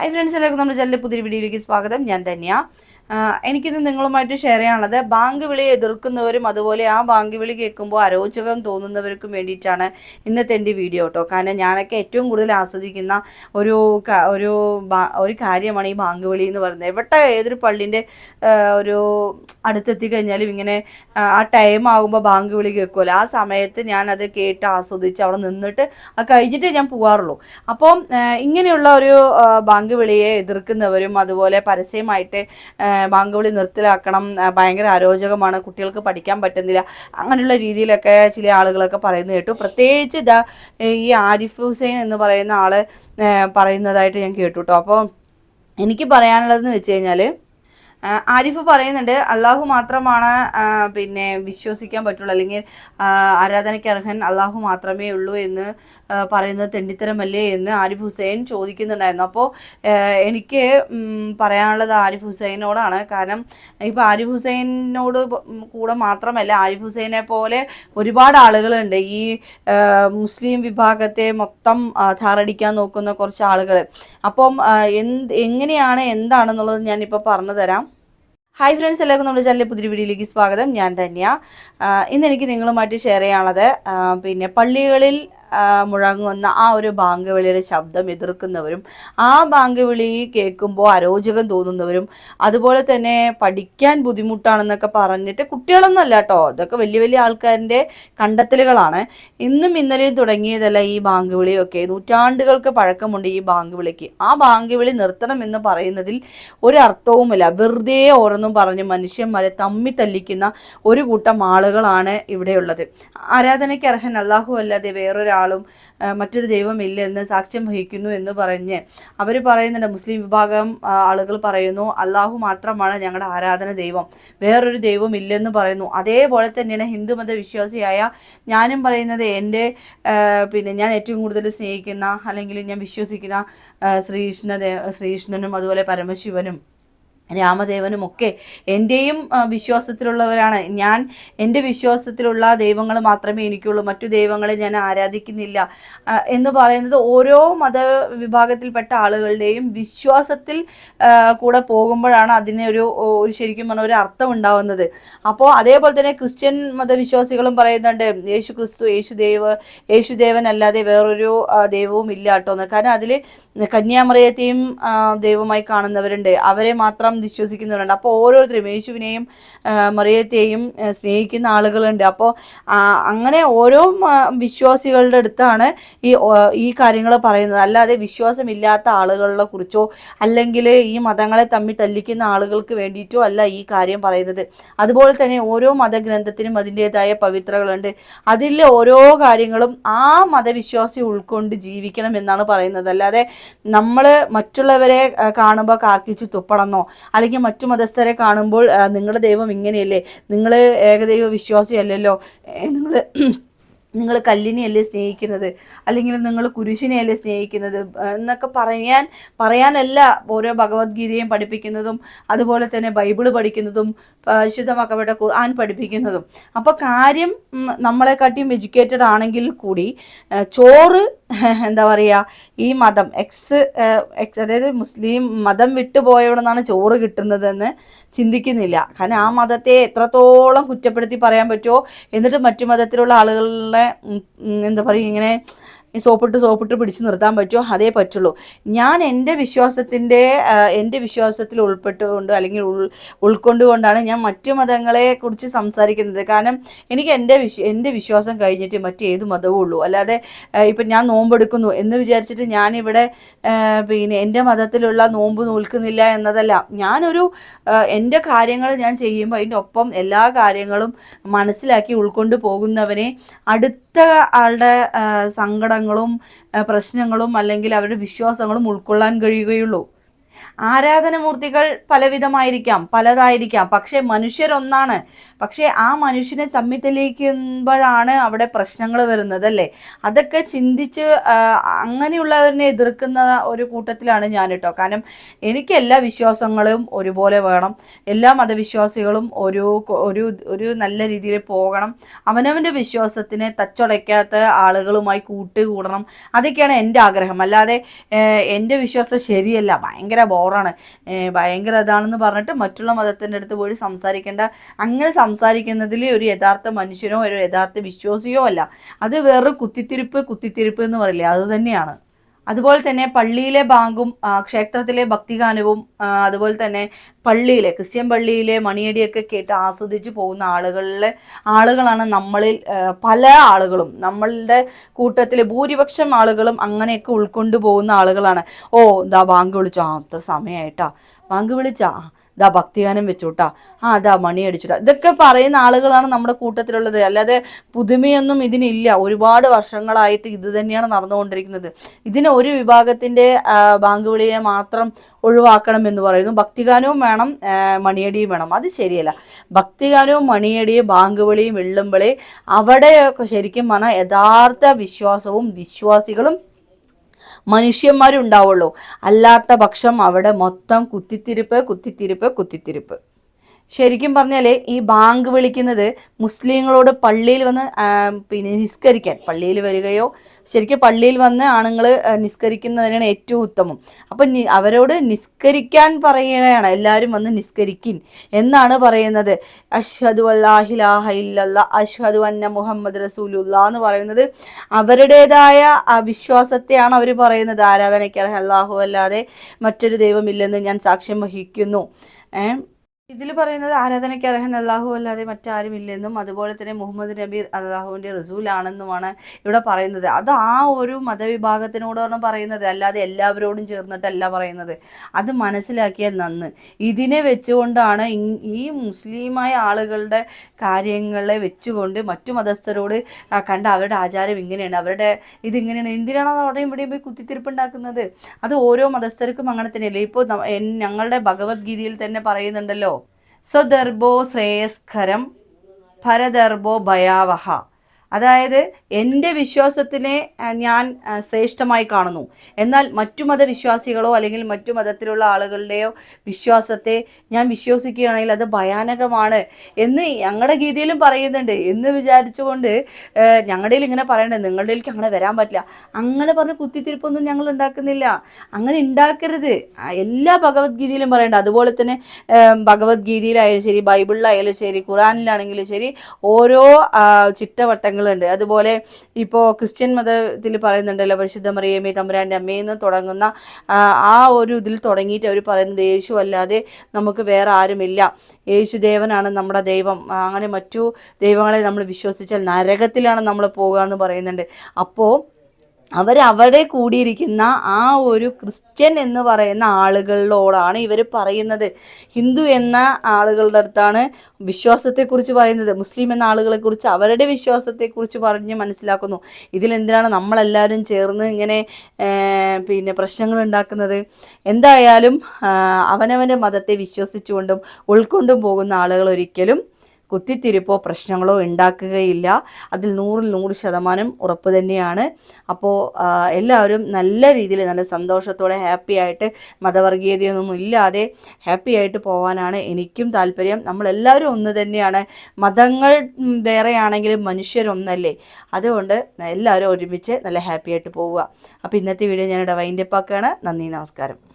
Hi friends എല്ലാവർക്കും നമ്മുടെ ചാനലിലെ പുതിയ വീഡിയോയിലേക്ക് സ്വാഗതം. ഞാൻ തന്നെയാ എനിക്കിന്ന് നിങ്ങളുമായിട്ട് ഷെയർ ചെയ്യാനുള്ളത് ബാങ്ക് വിളി എതിർക്കുന്നവരും അതുപോലെ ആ ബാങ്ക് വിളി കേൾക്കുമ്പോൾ അരോചകം തോന്നുന്നവർക്കും വേണ്ടിയിട്ടാണ് ഇന്നത്തെ എന്റെ വീഡിയോ കേട്ടോ കാരണം ഞാനൊക്കെ ഏറ്റവും കൂടുതൽ ആസ്വദിക്കുന്ന ഒരു ഒരു ഒരു കാര്യമാണ് ഈ ബാങ്ക് വിളി എന്ന് പറയുന്നത്. എവിടെ ഏതൊരു പള്ളിന്റെ ഒരു അടുത്തെത്തി കഴിഞ്ഞാലും ഇങ്ങനെ ആ, ടൈം ആകുമ്പോൾ ബാങ്ക് വിളി കേൾക്കുമല്ലോ ആ സമയത്ത് ഞാനത് കേട്ട് ആസ്വദിച്ച് അവിടെ നിന്നിട്ട് അത് കഴിഞ്ഞിട്ടേ ഞാൻ പോകാറുള്ളൂ അപ്പം ഇങ്ങനെയുള്ള ഒരു ബാങ്ക് വിളിയെ എതിർക്കുന്നവരും അതുപോലെ പരസ്യമായിട്ട് ആ, ബാങ്ക് വിളി നിർത്തലാക്കണം ഭയങ്കര അരോചകമാണ് കുട്ടികൾക്ക് പഠിക്കാൻ പറ്റുന്നില്ല. അങ്ങനെയുള്ള രീതിയിലൊക്കെ ചില ആളുകളൊക്കെ പറയുന്നത് കേട്ടു. പ്രത്യേകിച്ച് ഇതാ ഈ ആരിഫ് ഹുസൈൻ എന്ന് പറയുന്ന ആൾ ആ, പറയുന്നതായിട്ട് ഞാൻ കേട്ടു കേട്ടോ. അപ്പോൾ എനിക്ക് പറയാനുള്ളതെന്ന് വെച്ച് കഴിഞ്ഞാൽ ആരിഫ് പറയുന്നുണ്ട് അള്ളാഹു മാത്രമാണ് പിന്നെ വിശ്വസിക്കാൻ പറ്റുള്ളൂ. അല്ലെങ്കിൽ ആരാധനയ്ക്ക് അർഹൻ അള്ളാഹു മാത്രമേ ഉള്ളൂ എന്ന് പറയുന്നത് തെണ്ടിത്തരമല്ലേ എന്ന് ആരിഫ് ഹുസൈൻ ചോദിക്കുന്നുണ്ടായിരുന്നു. അപ്പോൾ എനിക്ക് പറയാനുള്ളത് ആരിഫ് ഹുസൈനോടാണ്. കാരണം ഇപ്പോൾ ആരിഫ് ഹുസൈനോട് കൂടെ മാത്രമല്ല ആരിഫ് ഹുസൈനെ പോലെ ഒരുപാട് ആളുകളുണ്ട്. ഈ മുസ്ലിം വിഭാഗത്തെ മൊത്തം ധാരടിക്കാൻ നോക്കുന്ന കുറച്ച് ആളുകൾ അപ്പം എന്ത് എങ്ങനെയാണ് എന്താണെന്നുള്ളത് ഞാനിപ്പോൾ പറഞ്ഞു തരാം ഹായ് ഫ്രണ്ട്സ് എല്ലാവർക്കും നമ്മുടെ ചാനലിലെ പുതിയ വീഡിയോയിലേക്ക് സ്വാഗതം. ഞാൻ ധന്യ. ഇന്ന് എനിക്ക് നിങ്ങളുമായിട്ട് ഷെയർ ചെയ്യാനുള്ളത് പിന്നെ പള്ളികളിൽ മുഴങ്ങുന്ന ആ ഒരു ബാങ്ക് വിളിയുടെ ശബ്ദം എതിർക്കുന്നവരും ആ ബാങ്ക് വിളി കേൾക്കുമ്പോൾ അരോചകം തോന്നുന്നവരും അതുപോലെ തന്നെ പഠിക്കാൻ ബുദ്ധിമുട്ടാണെന്നൊക്കെ പറഞ്ഞിട്ട് കുട്ടികളൊന്നും അല്ല കേട്ടോ. ഇതൊക്കെ വലിയ വലിയ ആൾക്കാരിന്റെ കണ്ടെത്തലുകളാണ്. ഇന്നും ഇന്നലെയും തുടങ്ങിയതല്ല ഈ ബാങ്ക് വിളിയൊക്കെ നൂറ്റാണ്ടുകൾക്ക് പഴക്കമുണ്ട് ഈ ബാങ്ക് വിളിക്ക് ആ ബാങ്ക് വിളി നിർത്തണം എന്ന് പറയുന്നതിൽ ഒരു അർത്ഥവുമില്ല വെറുതെ ഓരോന്നും പറഞ്ഞ് മനുഷ്യന്മാരെ തമ്മി തല്ലിക്കുന്ന ഒരു കൂട്ടം ആളുകളാണ് ഇവിടെയുള്ളത്. ആരാധനയ്ക്ക് അർഹൻ? അള്ളാഹു അല്ലാതെ വേറൊരാളും ആ, മറ്റൊരു ദൈവമില്ല എന്ന് സാക്ഷ്യം വഹിക്കുന്നു എന്ന് പറഞ്ഞ് അവർ പറയുന്നുണ്ട്. മുസ്ലിം വിഭാഗം ആളുകൾ പറയുന്നു അള്ളാഹു മാത്രമാണ് ഞങ്ങളുടെ ആരാധന ദൈവം. വേറൊരു ദൈവം ഇല്ലെന്ന് പറയുന്നു. അതേപോലെ തന്നെയാണ് ഹിന്ദു മത വിശ്വാസിയായ ഞാനും പറയുന്നത് എന്റെ പിന്നെ ഞാൻ ഏറ്റവും കൂടുതൽ സ്നേഹിക്കുന്ന അല്ലെങ്കിൽ ഞാൻ വിശ്വസിക്കുന്ന ശ്രീകൃഷ്ണ ശ്രീകൃഷ്ണനും അതുപോലെ പരമശിവനും രാമദേവനും ഒക്കെ എന്റെയും വിശ്വാസത്തിലുള്ളവരാണ്. ഞാൻ എന്റെ വിശ്വാസത്തിലുള്ള ദൈവങ്ങൾ മാത്രമേ എനിക്കുള്ളൂ. മറ്റു ദൈവങ്ങളെ ഞാൻ ആരാധിക്കുന്നില്ല. എന്ന് പറയുന്നത് ഓരോ മതവിഭാഗത്തിൽപ്പെട്ട ആളുകളുടെയും വിശ്വാസത്തിൽ കൂടെ പോകുമ്പോഴാണ് അതിനെ ഒരു ഒരു ശരിക്കും പറഞ്ഞ ഒരു അർത്ഥം ഉണ്ടാവുന്നത്. അപ്പോൾ അതേപോലെ തന്നെ ക്രിസ്ത്യൻ മതവിശ്വാസികളും പറയുന്നുണ്ട് യേശു ക്രിസ്തു യേശു ദേവ് യേശുദേവൻ അല്ലാതെ വേറൊരു ദൈവവും ഇല്ല കേട്ടോ. എന്ന് കാരണം അതിൽ കന്യാമറിയത്തെയും ദൈവമായി കാണുന്നവരുണ്ട്. അവരെ മാത്രം വിശ്വസിക്കുന്നവരുണ്ട്. അപ്പോൾ ഓരോരുത്തരും യേശുവിനെയും മറിയത്തെയും സ്നേഹിക്കുന്ന ആളുകളുണ്ട്. അപ്പോൾ അങ്ങനെ ഓരോ വിശ്വാസികളുടെ അടുത്താണ് ഈ ഈ കാര്യങ്ങൾ പറയുന്നത്. അല്ലാതെ വിശ്വാസമില്ലാത്ത ആളുകളെ കുറിച്ചോ അല്ലെങ്കിൽ ഈ മതങ്ങളെ തമ്മിൽ തല്ലിക്കുന്ന ആളുകൾക്ക് വേണ്ടിയിട്ടോ അല്ല ഈ കാര്യം പറയുന്നത്. അതുപോലെ തന്നെ ഓരോ മതഗ്രന്ഥത്തിനും അതിന്റെതായ പവിത്രകളുണ്ട്. അതിലെ ഓരോ കാര്യങ്ങളും ആ മതവിശ്വാസി ഉൾക്കൊണ്ട് ജീവിക്കണം എന്നാണ് പറയുന്നത്. അല്ലാതെ നമ്മൾ മറ്റുള്ളവരെ കാണുമ്പോൾ കാർക്കിച്ച് തുപ്പണമെന്നോ അല്ലെങ്കിൽ മറ്റു മതസ്ഥരെ കാണുമ്പോൾ നിങ്ങളുടെ ദൈവം ഇങ്ങനെയല്ലേ? നിങ്ങൾ ഏകദൈവ വിശ്വാസിയല്ലല്ലോ നിങ്ങൾ നിങ്ങൾ കല്ലിനെയല്ലേ സ്നേഹിക്കുന്നത്? അല്ലെങ്കിൽ നിങ്ങൾ കുരിശിനെയല്ലേ സ്നേഹിക്കുന്നത്? എന്നൊക്കെ പറയാൻ പറയാനല്ല ഓരോ ഭഗവത്ഗീതയും പഠിപ്പിക്കുന്നതും അതുപോലെ തന്നെ ബൈബിൾ പഠിക്കുന്നതും പരിശുദ്ധമാക്കപ്പെട്ട ഖുർആൻ പഠിപ്പിക്കുന്നതും. അപ്പോൾ കാര്യം നമ്മളെക്കാട്ടിയും എഡ്യൂക്കേറ്റഡ് ആണെങ്കിൽ കൂടി ചോറ് എന്താ പറയുക ഈ മതം എക്സ് എക്സ് അതായത് മുസ്ലിം മതം വിട്ടുപോയവിടുന്നാണ് ചോറ് കിട്ടുന്നതെന്ന് ചിന്തിക്കുന്നില്ല. കാരണം ആ മതത്തെ എത്രത്തോളം കുറ്റപ്പെടുത്തി പറയാൻ പറ്റുമോ എന്നിട്ട് മറ്റു മതത്തിലുള്ള ആളുകളെ എന്താ പറയുക ഇങ്ങനെ ഈ സോപ്പിട്ട് സോപ്പിട്ട് പിടിച്ച് നിർത്താൻ പറ്റുമോ? അതേ പറ്റുള്ളൂ. ഞാൻ എന്റെ വിശ്വാസത്തിന്റെ എന്റെ വിശ്വാസത്തിൽ ഉൾപ്പെട്ടുകൊണ്ട് അല്ലെങ്കിൽ ഉൾ ഉൾക്കൊണ്ടുകൊണ്ടാണ് ഞാൻ മറ്റു മതങ്ങളെ കുറിച്ച് സംസാരിക്കുന്നത്. കാരണം എനിക്ക് എന്റെ വിശ്വ എന്റെ വിശ്വാസം കഴിഞ്ഞിട്ട് മറ്റേത് മതവും ഉള്ളൂ. അല്ലാതെ ഇപ്പം ഞാൻ നോമ്പെടുക്കുന്നു എന്ന് വിചാരിച്ചിട്ട് ഞാനിവിടെ പിന്നെ എന്റെ മതത്തിലുള്ള നോമ്പ് നോൽക്കുന്നില്ല എന്നതല്ല. ഞാനൊരു എന്റെ കാര്യങ്ങൾ ഞാൻ ചെയ്യുമ്പോൾ അതിന്റെ ഒപ്പം എല്ലാ കാര്യങ്ങളും മനസ്സിലാക്കി ഉൾക്കൊണ്ട് പോകുന്നവനെ അടുത്ത ആളുടെ ആ, സങ്കടങ്ങളും പ്രശ്നങ്ങളും അല്ലെങ്കിൽ അവരുടെ വിശ്വാസങ്ങളും ഉൾക്കൊള്ളാൻ കഴിയുകയുള്ളൂ. ആരാധനമൂർത്തികൾ പലവിധമായിരിക്കാം പലതായിരിക്കാം. പക്ഷേ മനുഷ്യരൊന്നാണ്. പക്ഷേ ആ മനുഷ്യനെ തമ്മിൽ തെളിയിക്കുമ്പോഴാണ് അവിടെ പ്രശ്നങ്ങൾ വരുന്നത് അല്ലേ? അതൊക്കെ ചിന്തിച്ച് അങ്ങനെയുള്ളവരിനെ എതിർക്കുന്ന ഒരു കൂട്ടത്തിലാണ് ഞാൻ കേട്ടോ കാരണം എനിക്ക് എല്ലാ വിശ്വാസങ്ങളും ഒരുപോലെ വേണം. എല്ലാ മതവിശ്വാസികളും ഒരു ഒരു ഒരു നല്ല രീതിയിൽ പോകണം. അവനവന്റെ വിശ്വാസത്തിനെ തച്ചുടയ്ക്കാത്ത ആളുകളുമായി കൂട്ടുകൂടണം. അതൊക്കെയാണ് എന്റെ ആഗ്രഹം. അല്ലാതെ എന്റെ വിശ്വാസം ശരിയല്ല. ഭയങ്കര ബോറാണ്. ഭയങ്കര ഇതാണെന്ന് പറഞ്ഞിട്ട് മറ്റുള്ള മതത്തിന്റെ അടുത്ത് പോയി സംസാരിക്കേണ്ട. അങ്ങനെ സംസാരിക്കുന്നതിൽ ഒരു യഥാർത്ഥ മനുഷ്യനോ ഒരു യഥാർത്ഥ വിശ്വാസിയോ അല്ല. അത് വേറെ കുത്തിത്തിരിപ്പ് കുത്തിത്തിരിപ്പ് എന്ന് പറയില്ലേ? അത് തന്നെയാണ്. അതുപോലെ തന്നെ പള്ളിയിലെ ബാങ്കും ക്ഷേത്രത്തിലെ ഭക്തിഗാനവും അതുപോലെ തന്നെ പള്ളിയിലെ ക്രിസ്ത്യൻ പള്ളിയിലെ മണിയടിയൊക്കെ കേട്ട് ആസ്വദിച്ച് പോകുന്ന ആളുകളിലെ ആളുകളാണ് നമ്മളിൽ പല ആളുകളും. നമ്മളുടെ കൂട്ടത്തിലെ ഭൂരിപക്ഷം ആളുകളും അങ്ങനെയൊക്കെ ഉൾക്കൊണ്ടു പോകുന്ന ആളുകളാണ്. ഓ ഇതാ ബാങ്ക് വിളിച്ചോ? ആ അത്ര സമയമായിട്ടാ ബാങ്ക് വിളിച്ചാ? ദാ ഭക്തിഗാനം വെച്ചുട്ടാ. ആ അതാ മണി അടിച്ചുട്ടാ. ഇതൊക്കെ പറയുന്ന ആളുകളാണ് നമ്മുടെ കൂട്ടത്തിലുള്ളത്. അല്ലാതെ പുതുമയൊന്നും ഇതിനില്ല. ഒരുപാട് വർഷങ്ങളായിട്ട് ഇത് തന്നെയാണ് നടന്നുകൊണ്ടിരിക്കുന്നത്. ഇതിന് ഒരു വിഭാഗത്തിന്റെ ആ, ബാങ്ക് വിളിയെ മാത്രം ഒഴിവാക്കണം എന്ന് പറയുന്നു. ഭക്തിഗാനവും വേണം മണിയടിയും വേണം. അത് ശരിയല്ല. ഭക്തിഗാനവും മണിയടിയും ബാങ്ക് വിളിയും വെള്ളുമ്പളി അവിടെയൊക്കെ ശരിക്കും പറഞ്ഞാൽ യഥാർത്ഥ വിശ്വാസവും വിശ്വാസികളും മനുഷ്യന്മാരും ഉണ്ടാവുള്ളൂ അല്ലാത്ത പക്ഷം അവിടെ മൊത്തം കുത്തിത്തിരിപ്പ് കുത്തിത്തിരിപ്പ് കുത്തിത്തിരിപ്പ്. ശരിക്കും പറഞ്ഞാൽ ഈ ബാങ്ക് വിളിക്കുന്നത് മുസ്ലിങ്ങളോട് പള്ളിയിൽ വന്ന് പിന്നെ നിസ്കരിക്കാൻ പള്ളിയിൽ വരികയോ ശരിക്കും പള്ളിയിൽ വന്ന് ആണുങ്ങൾ നിസ്കരിക്കുന്നതിനാണ് ഏറ്റവും ഉത്തമം. അപ്പം അവരോട് നിസ്കരിക്കാൻ പറയുകയാണ് എല്ലാവരും വന്ന് നിസ്കരിക്കിൻ എന്നാണ് പറയുന്നത്. അഷ്ഹദു അല്ലാഹിലാഹ ഇല്ലല്ല അഷ്ഹദു അന്ന മുഹമ്മദ് റസൂലുള്ള എന്ന് പറയുന്നത് അവരുടേതായ വിശ്വാസത്തെയാണ് അവർ പറയുന്നത്. ആരാധനയ്ക്ക് അല്ലാഹു അല്ലാതെ മറ്റൊരു ദൈവമില്ലെന്ന് ഞാൻ സാക്ഷ്യം വഹിക്കുന്നു. ഏഹ് ഇതിൽ പറയുന്നത് ആരാധനയ്ക്ക് അർഹൻ അള്ളാഹു അല്ലാതെ മറ്റാരും ഇല്ലെന്നും അതുപോലെ തന്നെ മുഹമ്മദ് നബി അള്ളാഹുവിന്റെ റസൂലാണെന്നുമാണ് ഇവിടെ പറയുന്നത്. അത് ആ ഒരു മതവിഭാഗത്തിനോടാണ് പറയുന്നത്. അല്ലാതെ എല്ലാവരോടും ചേർന്നിട്ടല്ല പറയുന്നത്. അത് മനസ്സിലാക്കിയ നന്ന്. ഇതിനെ വെച്ചുകൊണ്ടാണ് ഈ മുസ്ലിമായ ആളുകളുടെ കാര്യങ്ങളെ വെച്ചുകൊണ്ട് മറ്റു മതസ്ഥരോട് കണ്ട അവരുടെ ആചാരം ഇങ്ങനെയാണ്. അവരുടെ ഇതിങ്ങനെയാണ് എന്തിനാണ് അത് അവിടെയും ഇവിടെയും പോയി കുത്തിത്തിരിപ്പുണ്ടാക്കുന്നത്? അത് ഓരോ മതസ്ഥർക്കും അങ്ങനെ തന്നെയല്ലേ? ഇപ്പോൾ ഞങ്ങളുടെ ഭഗവത്ഗീതയിൽ തന്നെ പറയുന്നുണ്ടല്ലോ. സ്വദർഭോ ശ്രേയസ്കരം ഭരദർഭോ ഭയാവഹ. അതായത് എന്റെ വിശ്വാസത്തിനെ ഞാൻ ശ്രേഷ്ഠമായി കാണുന്നു. എന്നാൽ മറ്റു മതവിശ്വാസികളോ അല്ലെങ്കിൽ മറ്റു മതത്തിലുള്ള ആളുകളുടെയോ വിശ്വാസത്തെ ഞാൻ വിശ്വസിക്കുകയാണെങ്കിൽ അത് ഭയാനകമാണ് എന്ന് ഞങ്ങളുടെ ഗീതയിലും പറയുന്നുണ്ട്. എന്ന് വിചാരിച്ചുകൊണ്ട് ഞങ്ങളുടെ ഇങ്ങനെ പറയണ്ടേ നിങ്ങളുടെ അങ്ങനെ വരാൻ പറ്റില്ല. അങ്ങനെ പറഞ്ഞ് കുത്തിത്തിരിപ്പൊന്നും ഞങ്ങൾ ഉണ്ടാക്കുന്നില്ല. അങ്ങനെ ഉണ്ടാക്കരുത്. എല്ലാ ഭഗവത്ഗീതയിലും പറയണ്ട. അതുപോലെ തന്നെ ഭഗവത്ഗീതയിലായാലും ശരി ബൈബിളിലായാലും ശരി ഖുറാനിലാണെങ്കിലും ശരി ഓരോ ആ, ചിട്ടവട്ടങ്ങളുണ്ട് അതുപോലെ ഇപ്പോൾ ക്രിസ്ത്യൻ മതത്തിൽ പറയുന്നുണ്ടല്ലോ പരിശുദ്ധ മറിയമേ തമ്പുരാന്റെ അമ്മയെന്ന് തുടങ്ങുന്ന ആ ഒരു ഇതിൽ തുടങ്ങിയിട്ട് അവർ പറയുന്നത് യേശു അല്ലാതെ നമുക്ക് വേറെ ആരുമില്ല. യേശു ദേവനാണ് നമ്മുടെ ദൈവം. അങ്ങനെ മറ്റു ദൈവങ്ങളെ നമ്മൾ വിശ്വസിച്ചാൽ നരകത്തിലാണ് നമ്മൾ പോകുക എന്ന് പറയുന്നുണ്ട്. അപ്പോൾ അവരവിടെ കൂടിയിരിക്കുന്ന ആ ഒരു ക്രിസ്ത്യൻ എന്ന് പറയുന്ന ആളുകളോടാണ് ഇവർ പറയുന്നത്. ഹിന്ദു എന്ന ആളുകളുടെ അടുത്താണ് വിശ്വാസത്തെക്കുറിച്ച് പറയുന്നത്. മുസ്ലിം എന്ന ആളുകളെക്കുറിച്ച് അവരുടെ വിശ്വാസത്തെക്കുറിച്ച് പറഞ്ഞ് മനസ്സിലാക്കുന്നു. ഇതിലെന്തിനാണ് നമ്മളെല്ലാവരും ചേർന്ന് ഇങ്ങനെ പിന്നെ പ്രശ്നങ്ങൾ ഉണ്ടാക്കുന്നത്? എന്തായാലും അവനവന്റെ മതത്തെ വിശ്വസിച്ചുകൊണ്ടും ഉൾക്കൊണ്ടും പോകുന്ന ആളുകൾ ഒരിക്കലും കുത്തിത്തിരിപ്പോ പ്രശ്നങ്ങളോ ഉണ്ടാക്കുകയില്ല. അതിൽ നൂറിൽ നൂറ് ശതമാനം ഉറപ്പ് തന്നെയാണ്. അപ്പോൾ എല്ലാവരും നല്ല രീതിയിൽ നല്ല സന്തോഷത്തോടെ ഹാപ്പി ആയിട്ട് മതവർഗീയതയൊന്നും ഇല്ലാതെ ഹാപ്പി ആയിട്ട് പോകാനാണ് എനിക്കും താല്പര്യം. നമ്മളെല്ലാവരും ഒന്ന് തന്നെയാണ്. മതങ്ങൾ വേറെയാണെങ്കിലും മനുഷ്യരൊന്നല്ലേ? അതുകൊണ്ട് എല്ലാവരും ഒരുമിച്ച് നല്ല ഹാപ്പി ആയിട്ട് പോവുക. അപ്പോൾ ഇന്നത്തെ വീഡിയോ ഞാനിവിടെ വൈൻഡപ്പ് ആക്കുകയാണ്. നന്ദി നമസ്കാരം.